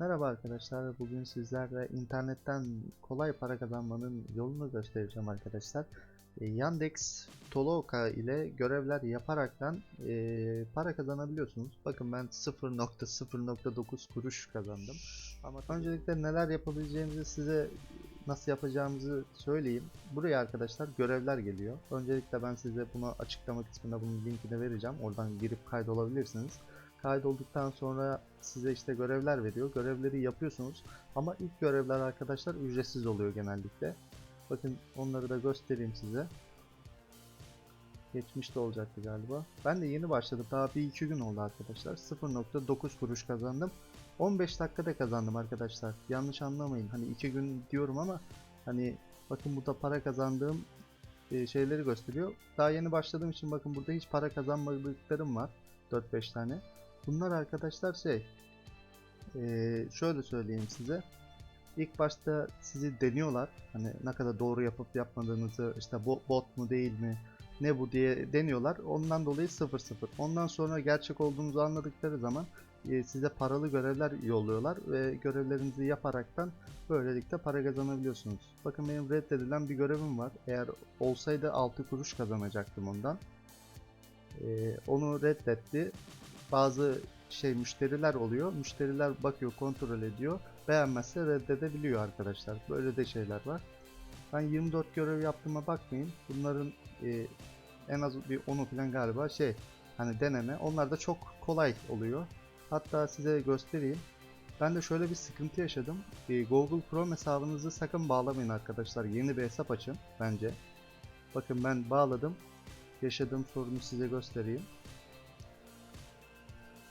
Merhaba arkadaşlar. Bugün sizlerle internetten kolay para kazanmanın yolunu göstereceğim arkadaşlar. E, Yandex Toloka ile görevler yaparaktan e, para kazanabiliyorsunuz. Bakın ben 0.0.9 kuruş kazandım. Ama öncelikle neler yapabileceğimizi size nasıl yapacağımızı söyleyeyim. Buraya arkadaşlar görevler geliyor. Öncelikle ben size bunu açıklama kısmında bunun linkini vereceğim. Oradan girip kaydolabilirsiniz. Kaydolduktan sonra size işte görevler veriyor. Görevleri yapıyorsunuz. Ama ilk görevler arkadaşlar ücretsiz oluyor genellikle. Bakın onları da göstereyim size. Geçmişte olacaktı galiba. Ben de yeni başladım. Daha bir iki gün oldu arkadaşlar. 0.9 kuruş kazandım. 15 dakikada kazandım arkadaşlar. Yanlış anlamayın. Hani iki gün diyorum ama hani bakın burada para kazandığım e, şeyleri gösteriyor. Daha yeni başladığım için bakın burada hiç para kazanmadıklarım var. 4-5 tane. Bunlar arkadaşlar şey eee, şöyle söyleyeyim size. İlk başta sizi deniyorlar. Hani ne kadar doğru yapıp yapmadığınızı işte bo- bot mu değil mi ne bu diye deniyorlar. Ondan dolayı 0-0. Ondan sonra gerçek olduğunuzu anladıkları zaman e, size paralı görevler yolluyorlar ve görevlerinizi yaparaktan böylelikle para kazanabiliyorsunuz. Bakın benim reddedilen bir görevim var. Eğer olsaydı 6 kuruş kazanacaktım ondan. E, onu reddetti bazı şey müşteriler oluyor. Müşteriler bakıyor, kontrol ediyor. Beğenmezse reddedebiliyor arkadaşlar. Böyle de şeyler var. Ben 24 görev yaptığıma bakmayın. Bunların e, en az bir 10'u falan galiba şey hani deneme. Onlar da çok kolay oluyor. Hatta size göstereyim. Ben de şöyle bir sıkıntı yaşadım. E, Google Chrome hesabınızı sakın bağlamayın arkadaşlar. Yeni bir hesap açın bence. Bakın ben bağladım. Yaşadığım sorunu size göstereyim.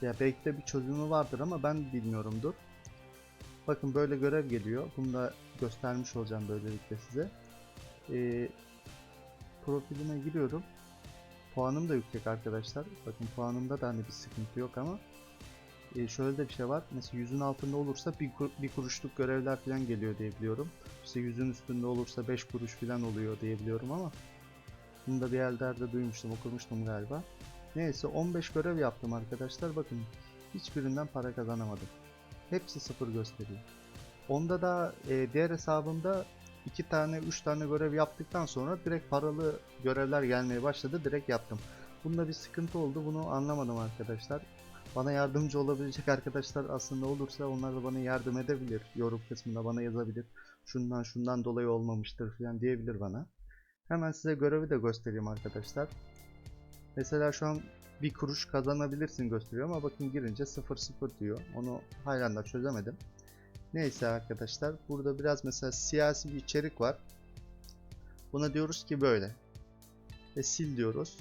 Ya belki de bir çözümü vardır ama ben bilmiyorumdur. Bakın böyle görev geliyor. Bunu da göstermiş olacağım böylelikle size. Ee, profilime giriyorum. Puanım da yüksek arkadaşlar. Bakın puanımda da hani bir sıkıntı yok ama ee, şöyle de bir şey var. Mesela yüzün altında olursa bir, bir kuruşluk görevler falan geliyor diye biliyorum. İşte yüzün üstünde olursa 5 kuruş falan oluyor diye biliyorum ama bunu da bir yerlerde duymuştum, okumuştum galiba. Neyse 15 görev yaptım arkadaşlar. Bakın hiçbirinden para kazanamadım. Hepsi sıfır gösteriyor. Onda da e, diğer hesabımda 2 tane 3 tane görev yaptıktan sonra direkt paralı görevler gelmeye başladı. Direkt yaptım. Bunda bir sıkıntı oldu. Bunu anlamadım arkadaşlar. Bana yardımcı olabilecek arkadaşlar aslında olursa onlar da bana yardım edebilir. Yorum kısmında bana yazabilir. Şundan şundan dolayı olmamıştır falan diyebilir bana. Hemen size görevi de göstereyim arkadaşlar. Mesela şu an bir kuruş kazanabilirsin gösteriyor ama bakın girince 0-0 diyor. Onu halen çözemedim. Neyse arkadaşlar burada biraz mesela siyasi bir içerik var. Buna diyoruz ki böyle. Ve sil diyoruz.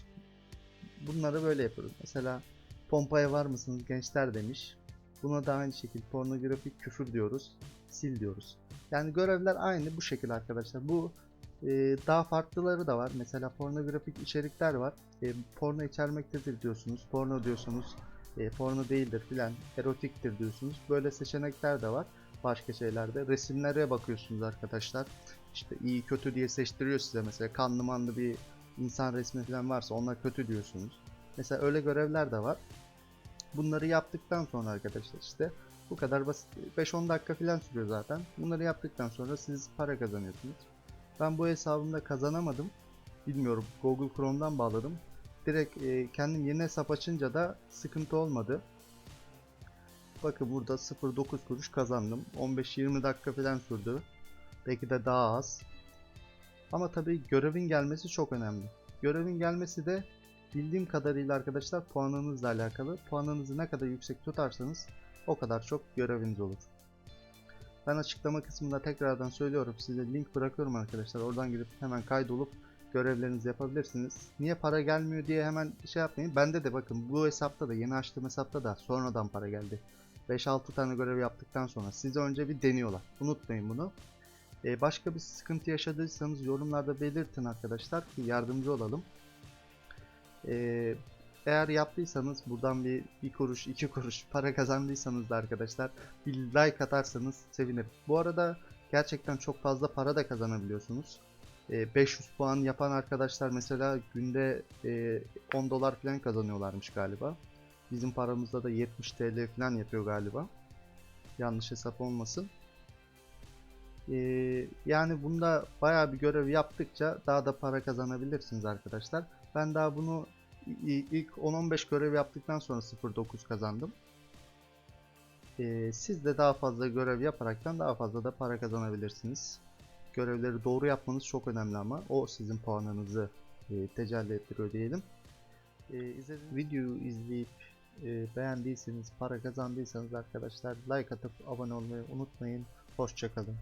Bunları böyle yapıyoruz. Mesela pompaya var mısınız gençler demiş. Buna da aynı şekilde pornografik küfür diyoruz. Sil diyoruz. Yani görevler aynı bu şekilde arkadaşlar. Bu e, daha farklıları da var. Mesela pornografik içerikler var. E, porno içermektedir diyorsunuz. Porno diyorsunuz. E, porno değildir filan. Erotiktir diyorsunuz. Böyle seçenekler de var. Başka şeylerde. Resimlere bakıyorsunuz arkadaşlar. İşte iyi kötü diye seçtiriyor size mesela. Kanlı manlı bir insan resmi falan varsa onlar kötü diyorsunuz. Mesela öyle görevler de var. Bunları yaptıktan sonra arkadaşlar işte bu kadar basit. 5-10 dakika falan sürüyor zaten. Bunları yaptıktan sonra siz para kazanıyorsunuz. Ben bu hesabımda kazanamadım. Bilmiyorum. Google Chrome'dan bağladım. Direkt e, kendim yeni hesap açınca da sıkıntı olmadı. Bakın burada 0.9 kuruş kazandım. 15-20 dakika falan sürdü. Belki de daha az. Ama tabii görevin gelmesi çok önemli. Görevin gelmesi de bildiğim kadarıyla arkadaşlar puanınızla alakalı. Puanınızı ne kadar yüksek tutarsanız o kadar çok göreviniz olur. Ben açıklama kısmında tekrardan söylüyorum. Size link bırakıyorum arkadaşlar. Oradan girip hemen kaydolup görevlerinizi yapabilirsiniz. Niye para gelmiyor diye hemen şey yapmayın. Bende de bakın bu hesapta da yeni açtığım hesapta da sonradan para geldi. 5-6 tane görev yaptıktan sonra size önce bir deniyorlar. Unutmayın bunu. Ee, başka bir sıkıntı yaşadıysanız yorumlarda belirtin arkadaşlar ki yardımcı olalım. Ee, eğer yaptıysanız buradan bir, bir kuruş iki kuruş para kazandıysanız da arkadaşlar bir like atarsanız sevinirim. Bu arada gerçekten çok fazla para da kazanabiliyorsunuz. Ee, 500 puan yapan arkadaşlar mesela günde e, 10 dolar falan kazanıyorlarmış galiba. Bizim paramızda da 70 TL falan yapıyor galiba. Yanlış hesap olmasın. Ee, yani bunda bayağı bir görev yaptıkça daha da para kazanabilirsiniz arkadaşlar. Ben daha bunu ilk 10-15 görev yaptıktan sonra 0.9 kazandım. Ee, siz de daha fazla görev yaparaktan daha fazla da para kazanabilirsiniz. Görevleri doğru yapmanız çok önemli ama o sizin puanınızı e, tecelli ettiriyor diyelim. Ee, videoyu izleyip e, beğendiyseniz, para kazandıysanız arkadaşlar like atıp abone olmayı unutmayın. Hoşçakalın.